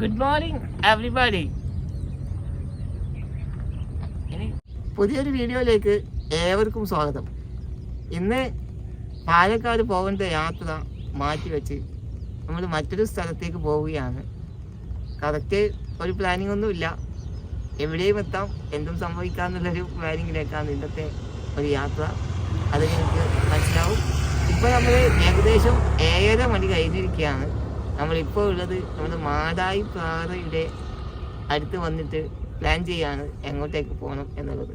Good morning everybody പുതിയൊരു വീഡിയോയിലേക്ക് ഏവർക്കും സ്വാഗതം. ഇന്ന് പാലക്കാട് പോകേണ്ട യാത്ര മാറ്റിവെച്ച് നമ്മൾ മറ്റൊരു സ്ഥലത്തേക്ക് പോവുകയാണ്. കറക്റ്റ് ഒരു പ്ലാനിംഗ് ഒന്നുമില്ല എവിടെയും എത്താം. എന്തും സംഭവിക്കാമെന്നുള്ളൊരു പ്ലാനിങ്ങിലേക്കാണ് ഇന്നത്തെ ഒരു യാത്ര. അത് എനിക്ക് മനസ്സിലാവും. ഇപ്പോൾ നമ്മൾ ഏകദേശം ഏഴര മണി കഴിഞ്ഞിരിക്കുകയാണ്. നമ്മളിപ്പോൾ ഉള്ളത് നമ്മുടെ മാടായി പാറയുടെ അടുത്ത് വന്നിട്ട് പ്ലാൻ ചെയ്യാണ് എങ്ങോട്ടേക്ക് പോകണം എന്നുള്ളത്.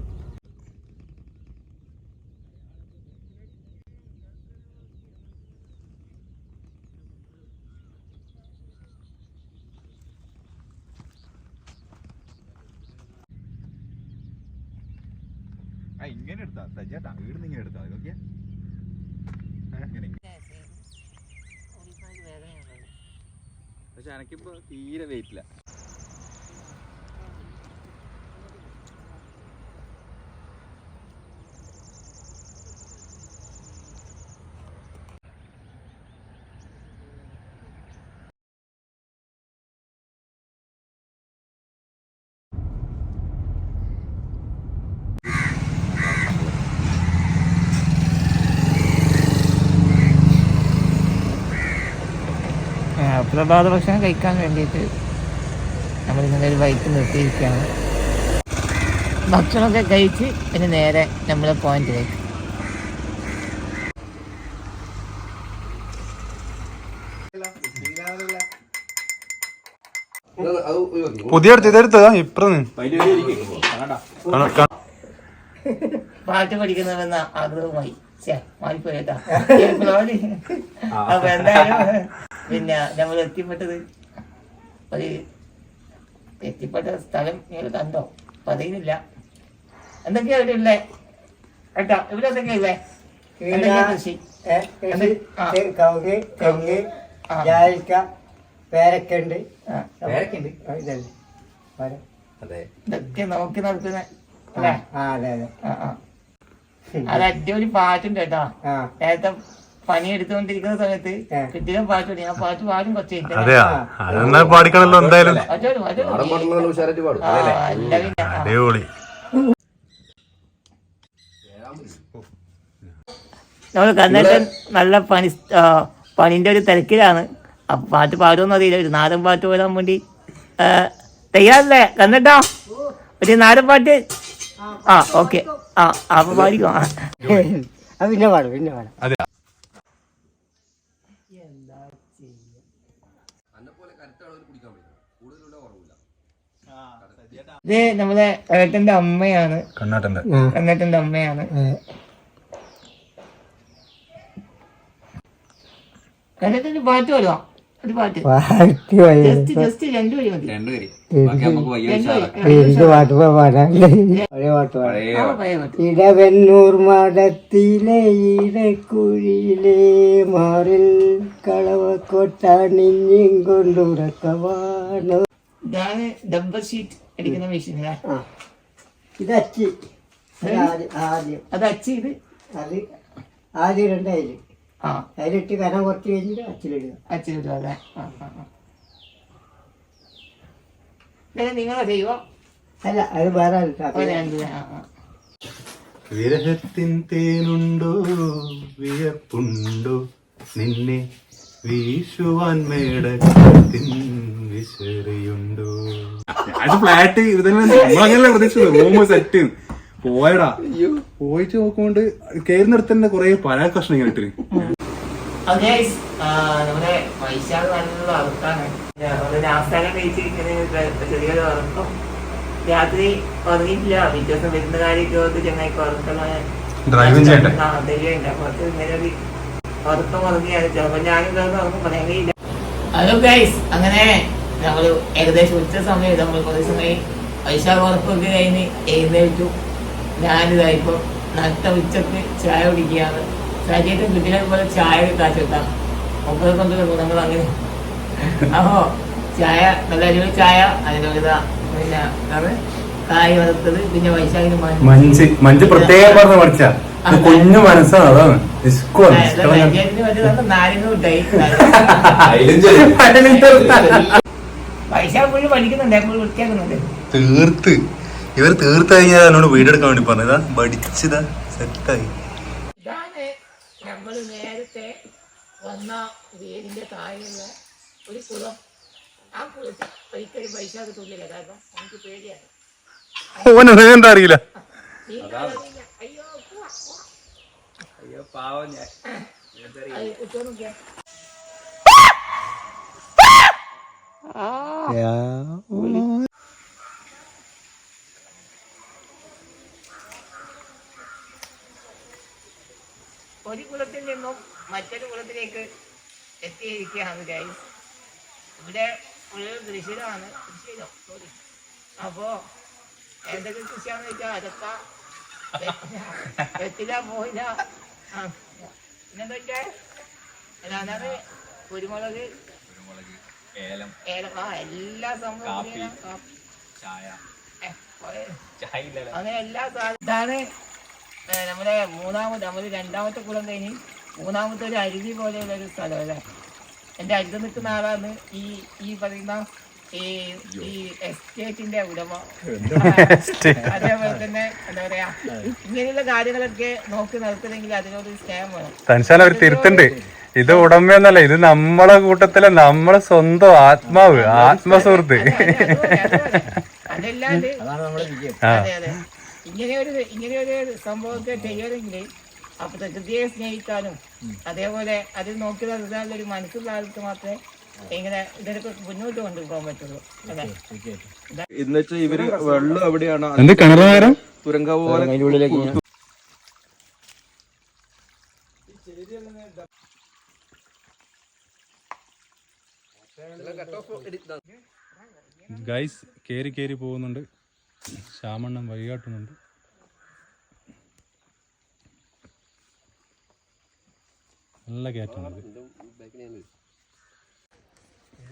ഇങ്ങനെ എടുത്താ സജ്ജേട്ടാ വീട് ഇങ്ങനെ എടുത്താ നോക്കിയാ. എനക്കിപ്പോ തീരെ വെയിറ്റ് ഇല്ല ആ, പ്രഭാത ഭക്ഷണം കഴിക്കാൻ വേണ്ടിയിട്ട് നമ്മൾ ഇങ്ങനെ ഒരു ബൈക്ക് നിർത്തിയിരിക്കുകയാണ്. ഭക്ഷണമൊക്കെ കഴിച്ച് പിന്നെ നേരെ നമ്മൾ പോയിന്റിലേക്ക് പുതിയ ഇതെടുത്തതാ ഇപ്പറന്ന് പാട്ട് പഠിക്കണമെന്ന ആഗ്രഹമായി ഛേ, മാറിപ്പോയി കേട്ടാ. ഇപ്പോഴാണ് അപ്പൊ എന്തായാലും പിന്നെ നമ്മൾ എത്തിപ്പെട്ടത് ഒരു എത്തിപ്പെട്ട സ്ഥലം നിങ്ങൾ കണ്ടോ? പറയുന്നില്ല എന്തൊക്കെയാ ഇവിടെ ഉള്ളേ? കേട്ടോ ഇവിടെ എന്തൊക്കെയാ ഉള്ളേ? കൃഷി. കവുങ്ങ് തെങ്ങ് പേരക്കുണ്ട്. ഇതൊക്കെ നോക്കി നടത്തുന്ന അതെ അതെ. അടിപൊളി പാട്ടുണ്ട് കേട്ടോ. നേരത്തെ പണി എടുത്തുകൊണ്ടിരിക്കുന്ന സമയത്ത്. കിട്ടിയ പാട്ട് പാടി. ആ പാട്ട് പാടും കുറച്ച്. അതെയാ? അതെന്നാ പാടിക്കണല്ലോ എന്തായാലും. അടിപൊളി. നമ്മൾ കന്നിട്ടൻ നല്ല പണി പണിന്റെ ഒരു തിരക്കിലാണ്. അപ്പൊ പാട്ട് പാടുമെന്ന് അറിയില്ല. ഒരു നാടൻ പാട്ട് പാടാൻ വേണ്ടി തയ്യാറല്ലേ? കന്നിട്ടോ ഒരു നാടൻ പാട്ട്? ആ ഓക്കെ. ആ അപ്പൊ പാടിക്കോ. പിന്നെ പാടും പിന്നെ പാടും അതെ ഇത് നമ്മുടെ ഏട്ടന്റെ അമ്മയാണ്. കണ്ണാട്ടന്റെ. കണ്ണാട്ടന്റെ അമ്മയാണ്. കണ്ണാട്ടന്റെ പാട്ട് പാടുവാ. ഒരു പാട്ട്. പാട്ട് പോയി. ജസ്റ്റ് ജസ്റ്റ് രണ്ടു വരി മതി. ഇടവന്നൂർ മഠത്തിലെ ഇടക്കുഴിയിലെ മാറിൽ കളവ കൊട്ടാണിഞ്ഞും കൊണ്ടുറക്കവാണ് ഇതാണ് ഡബർ ഷീറ്റ് അടിക്കുന്ന മെഷീൻ അല്ലേ ആ. ഇത് അച്ചി. ആദ്യം അത് അച്ചി ഇത്? അത് ആദ്യം ഇടണ്ട അതിൽ അതിലിട്ട് കനം കുറച്ച് കഴിഞ്ഞിട്ട് അച്ചിലിടുക. അച്ചിലിടുക ആ പിന്നെ നിങ്ങൾ ചെയ്യുമോ അല്ല അത് വേറെ വിരഹത്തിൻ തേനുണ്ടോ? വിയപ്പുണ്ടോ നിന്നെ വീശുവാൻ മേടത്തിൻ വിശറിയുണ്ടോ? ഫ്ലാറ്റ് നമ്മളങ്ങനെ പ്രതീക്ഷിച്ചത്. റൂം സെറ്റ് പോയടാ. പോയിട്ട് നോക്കൊണ്ട് കയറുന്നിടത്ത് തന്നെ കൊറേ പല കഷ്ണം ഇങ്ങനെ ഇട്ടിന്. നമ്മുടെ വൈശാഖ് നല്ല ഉറക്കാണ്. ഒരു നാസ്താനം ചെറിയൊരു ഉറക്കം. രാത്രി ഉറങ്ങിയിട്ടില്ല. പിറ്റേ ദിവസം വരുന്ന കാര്യമൊക്കെ ചെങ്ങായിക്ക് ഉറക്കമാണ് ഡ്രൈവിംഗ് ചെയ്യണ്ടേ അപ്പൊ അത് ഞാനും ഹലോ ഗൈസ് അങ്ങനെ ഞങ്ങൾ ഏകദേശം ഉച്ച സമയം നമ്മൾ കുറേ സമയം വൈശാഖ ഉറപ്പൊക്കെ കഴിഞ്ഞ് എഴുന്നേറ്റു. ഞാനിതായിപ്പോ നട്ട ഉച്ചയ്ക്ക് ചായ കുടിക്കുകയാണ്. സജീവത്തെ കുട്ടികളെ പോലെ ചായ കാച്ചെത്താം ഒമ്പത് കൊണ്ട് ഗുണങ്ങൾ അങ്ങനെ. അപ്പോ ചായ നല്ല അടിപൊളി ചായ. അതിനുള്ള പിന്നെ കായ് വറുത്തത് പിന്നെ വൈശാഖിന് മഞ്ച് മഞ്ച് പ്രത്യേകം പറഞ്ഞ പഠിച്ച. കുഞ്ഞു മനസ്സാണ് അതാണ്. തീർത്ത്. ഇവർ തീർത്ത് കഴിഞ്ഞാൽ എന്നോട് വീടെടുക്കാൻ വേണ്ടി പറഞ്ഞതാ. പഠിച്ചതാ സെറ്റായി. ഇതാണ് നമ്മൾ നേരത്തെ വന്ന വീടിന്റെ താഴെയുള്ള ഒരു കുളം. ആ കുളത്തിൽ ഒരിക്കലും പൈസ കിട്ടില്ല കാരണം നമുക്ക് പേടിയാണ്. ഓനെ അറിയില്ല. അയ്യോ. ഒരു കുളത്തിൽ നിന്നും മറ്റൊരു കുളത്തിലേക്ക് എത്തിയിരിക്കുകയാണ് ഗൈസ് ഇവിടെ ഒരു ദൃശ്യമാണ് ദൃശ്യം സോറി അപ്പോ എന്തൊക്കെ കൃഷിയാന്ന് വെച്ചാൽ അതൊക്കെ എത്തില്ല പോയില്ല ആ പിന്നെന്താ വെച്ചാൽ അല്ലാതെ കുരുമുളക് ഏലം ഏലം ആ എല്ലാ സംഭവവും ചായ അങ്ങനെ എല്ലാ സാധനം ഇതാണ് നമ്മുടെ മൂന്നാമത് നമ്മൾ രണ്ടാമത്തെ കുളം കഴിഞ്ഞ് മൂന്നാമത്തെ ഒരു അരുവി പോലെയുള്ള ഒരു സ്ഥലം അല്ലേ എന്റെ അരുത് നിൽക്കുന്ന ആളാണ് ഈ ഈ പറയുന്ന ഈ ഈ എസ്റ്റേറ്റിന്റെ ഉടമ. അതേപോലെ തന്നെ എന്താ പറയാ ഇങ്ങനെയുള്ള കാര്യങ്ങളൊക്കെ നോക്കി നിർത്തണമെങ്കിൽ അതിനോട് സ്നേഹം വേണം. തൻശാല അവർ തിരുത്തണ്ട് ഇത് ഉടമയൊന്നല്ല ഇത് നമ്മളെ കൂട്ടത്തിലെ നമ്മളെ സ്വന്തം ആത്മാവ് ആത്മസുഹൃത്ത്. ആ. അതെ അതെ. ഇങ്ങനെ ഒരു ഇങ്ങനെ ഒരു സംഭവമൊക്കെ ചെയ്യണമെങ്കിൽ അപ്പൊ പ്രകൃതിയെ സ്നേഹിക്കാനും അതേപോലെ അതിൽ നോക്കി നടത്താനുള്ള ഒരു മനസ്സുള്ള ആൾക്ക് മാത്രമേ ഇങ്ങനെ ഇതിനൊക്കെ മുന്നോട്ട് കൊണ്ടുപോകാൻ പറ്റുള്ളൂ. അതെ എന്നുവെച്ചാൽ ഇവർ വെള്ളം എവിടെയാണ് എന്ത് കിണറുകാരം തുരങ്കാവ് പോലെ ഗൈസ് കേറി കേറി പോകുന്നുണ്ട്. ശ്യാമണ്ണം വഴികാട്ടുന്നുണ്ട്. നല്ല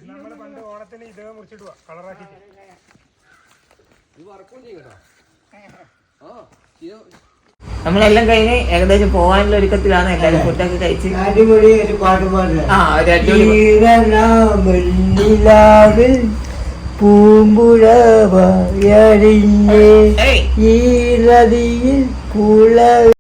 കയറ്റാണത് നമ്മളെല്ലാം കഴിഞ്ഞ് ഏകദേശം പോകാനുള്ള ഒരുക്കത്തിലാണ് എല്ലാവരും ഫുഡൊക്കെ കഴിച്ച് അടിപൊളി ഒരു പാട്ട് പൂമ്പുഴവയറിഞ്ഞേ ഈ നദിയിൽ കുള